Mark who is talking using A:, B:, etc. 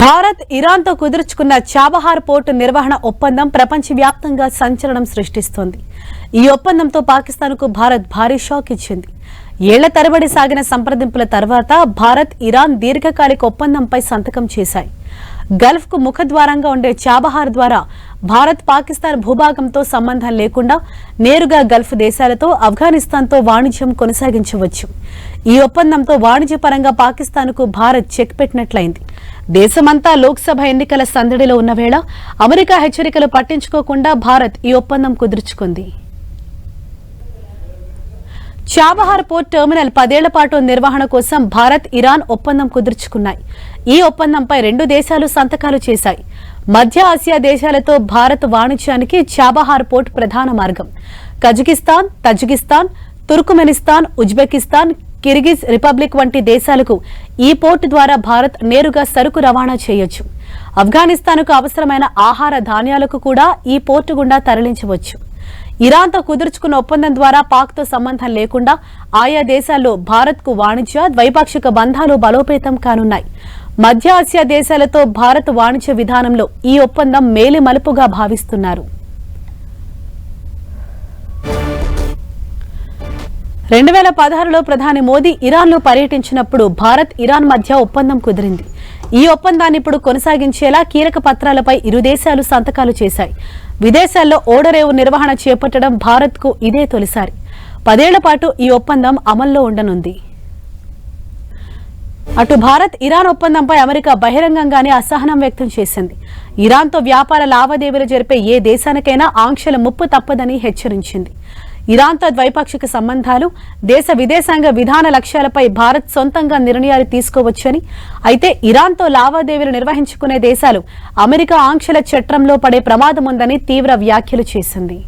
A: భారత్ ఇరాన్తో కుదుర్చుకున్న Chabahar port నిర్వహణ ఒప్పందం ప్రపంచవ్యాప్తంగా సంచలనం సృష్టిస్తోంది. ఈ ఒప్పందంతో పాకిస్తాన్కు భారత్ భారీ షాక్ ఇచ్చింది. ఏళ్ళ తరబడి సాగిన సంప్రదింపుల తర్వాత భారత్ ఇరాన్ దీర్ఘకాలిక ఒప్పందంపై సంతకం చేశాయి. గల్ఫ్కు ముఖద్వారంగా ఉండే చాబహార్ ద్వారా భారత్ పాకిస్తాన్ భూభాగంతో సంబంధం లేకుండా నేరుగా గల్ఫ్ దేశాలతో ఆఫ్ఘనిస్తాన్తో వాణిజ్యం కొనసాగించవచ్చు. ఈ ఒప్పందంతో వాణిజ్యపరంగా పాకిస్తాన్కు భారత్ చెక్ పెట్టినట్లయింది. దేశమంతా లోక్సభ ఎన్నికల సందడిలో ఉన్న వేళ అమెరికా హెచ్చరికలు పట్టించుకోకుండా భారత్ ఈ ఒప్పందం కుదుర్చుకుంది. చాబహార్ పోర్ట్ టెర్మినల్ పదేళ్ళ పాటు నిర్వహణ కోసం భారత్ ఇరాన్ ఒప్పందం కుదుర్చుకున్నాయి. ఈ ఒప్పందంపై రెండు దేశాలు సంతకాలు చేశాయి. మధ్య ఆసియా దేశాలతో భారత్ వాణిజ్యానికి చాబహార్ పోర్ట్ ప్రధాన మార్గం. Kazakhstan Tajikistan Turkmenistan Uzbekistan Kyrgyz republic వంటి దేశాలకు ఈ పోర్టు ద్వారా భారత్ నేరుగా సరుకు రవాణా చేయొచ్చు. ఆఫ్ఘనిస్తాన్కు అవసరమైన ఆహార ధాన్యాలకు కూడా ఈ పోర్టు గుండా తరలించవచ్చు. ఇరాన్తో కుదుర్చుకున్న ఒప్పందం ద్వారా పాక్తో సంబంధం లేకుండా ఆయా దేశాల్లో భారత్కు వాణిజ్య ద్వైపాక్షిక బంధాలు బలోపేతం కానున్నాయి. మధ్య ఆసియా దేశాలతో భారత్ వాణిజ్య విధానంలో ఈ ఒప్పందం మేలి మలుపుగా భావిస్తున్నారు. రెండు వేల పదహారులో ప్రధాని మోదీ ఇరాన్లో పర్యటించినప్పుడు భారత్ ఇరాన్ మధ్య ఒప్పందం కుదిరింది. ఈ ఒప్పందాన్ని ఇప్పుడు కొనసాగించేలా కీలక పత్రాలపై ఇరు దేశాలు సంతకాలు చేశాయి. విదేశాల్లో ఓడరేవు నిర్వహణ చేపట్టడం భారత్కు ఇదే తొలిసారి. పదేళ్ళ పాటు ఈ ఒప్పందం అమల్లో ఉండనుంది. అటు భారత్ ఇరాన్ ఒప్పందంపై అమెరికా బహిరంగంగానే అసహనం వ్యక్తం చేసింది. ఇరాన్తో వ్యాపార లావాదేవీలు జరిపే ఏ దేశానికైనా ఆంక్షల ముప్పు తప్పదని హెచ్చరించింది. ఇరాన్తో ద్వైపాక్షిక సంబంధాలు దేశ విదేశాంగ విధాన లక్ష్యాలపై భారత్ సొంతంగా నిర్ణయాలు తీసుకోవచ్చని అయితే ఇరాన్తో లావాదేవీలు నిర్వహించుకునే దేశాలు అమెరికా ఆంక్షల చట్రంలో పడే ప్రమాదం ఉందని తీవ్ర వ్యాఖ్యలు చేసింది.